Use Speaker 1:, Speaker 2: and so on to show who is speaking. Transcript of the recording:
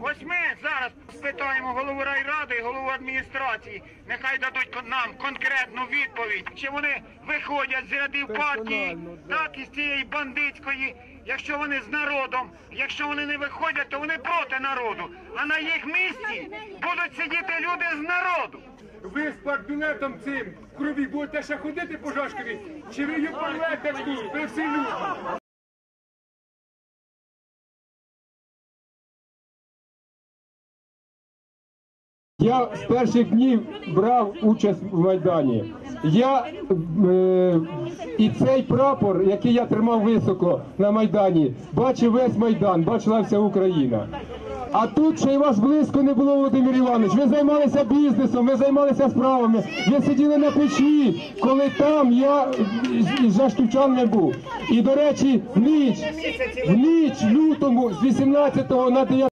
Speaker 1: Ось ми зараз спитаємо голову райради і голову адміністрації. Нехай дадуть нам конкретну відповідь, чи вони виходять з рядів партії, так і з цієї бандитської. Якщо вони з народом, якщо вони не виходять, то вони проти народу. А на їх місці будуть сидіти люди з народу.
Speaker 2: Ви з партбілетом цим в крові будете ще ходити по Жашкові? Чи ви її порвете тут? Ви всі люди.
Speaker 3: Я з перших днів брав участь в Майдані. Я е, і цей прапор, який я тримав високо на Майдані, бачив весь Майдан, бачила вся Україна. А тут ще й вас близько не було, Володимир Іванович. Ви займалися бізнесом, ви займалися справами. Ви сиділи на печі, коли там я з- Жашківчанами був. І, до речі, в ніч, в ніч лютому з 18 на 9